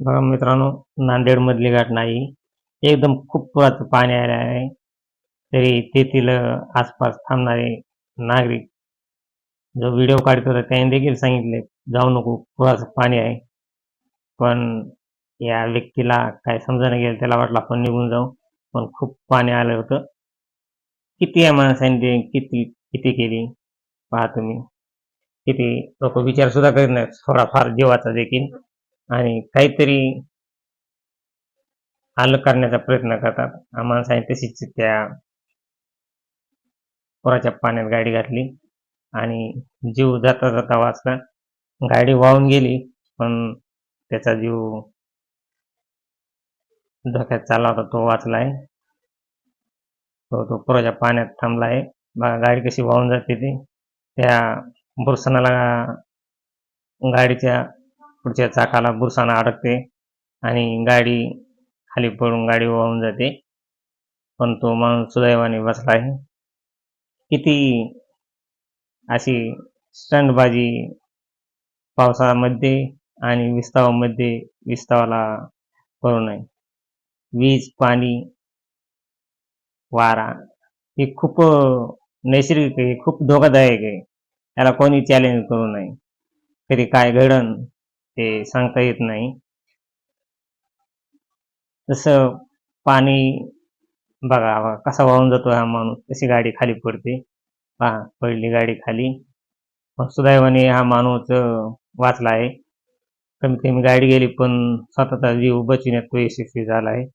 बघा मित्रांनो नांदेड मधली घटना ही एकदम खूप पुराचं पाणी आले आहे. तरी तेथील आसपास थांबणारे नागरिक जो व्हिडिओ काढत होता त्याने देखील सांगितले जाऊ नको पुराचं पाणी आहे. पण या व्यक्तीला काय समजायला गेलं त्याला वाटलं आपण निघून जाऊ. पण खूप पाणी आलं होतं. किती या माणसाने किती किती केली? पहा तुम्ही. किती? लोक विचार सुद्धा करीत नाहीत. थोडाफार जीवाचा देखील. आणि काहीतरी आलं करण्याचा प्रयत्न करतात. आम्हाला माणसाने तशीच त्या पुराच्या पाण्यात गाडी घातली आणि जीव जाता जाता वाचला. गाडी वाहून गेली पण त्याचा जीव धोक्यात चालला होता तो वाचला आहे तो तो पुराच्या पाण्यात थांबला आहे बघा गाडी कशी वाहून जाते ती. त्या बुरसनाला गाडीच्या पुढच्या चाकाला बुरसाना अडकते आणि गाडी खाली पडून गाडी वाहून जाते. पण तो माणूस सुदैवाने बसला आहे. किती अशी स्टंटबाजी पावसामध्ये आणि विस्तावामध्ये विस्तावाला करू नये. वीज पाणी वारा हे खूप नैसर्गिक आहे खूप धोकादायक आहे. याला कोणी चॅलेंज करू नये. कधी काय घडण ते सांगता येत नाही. जसं पाणी बघा कसा वाहून जातो हा माणूस. तशी गाडी खाली पडते. पहा पडली गाडी खाली. पण सुदैवाने हा माणूस वाचला आहे. कमीत कमी गाडी गेली पण स्वतःचा जीव बचविण्यात तो यशस्वी झाला आहे.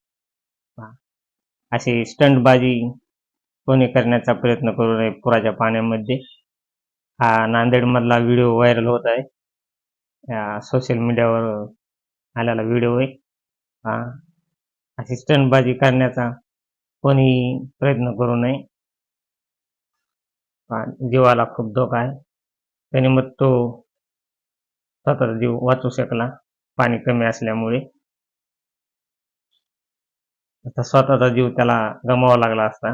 अशी स्टंटबाजी कोणी करण्याचा प्रयत्न करू नये पुराच्या पाण्यामध्ये. हा नांदेडमधला व्हिडिओ व्हायरल होत आहे. सोशल मीडियावर आलेला व्हिडिओ आहे. हा. अशी स्टंटबाजी करण्याचा कोणी प्रयत्न करू नये. जीवाला खूप धोका आहे. त्याने मग तो स्वतःचा जीव वाचू शकला. पाणी कमी असल्यामुळे. आता स्वतःचा जीव त्याला गमावा लागला असता.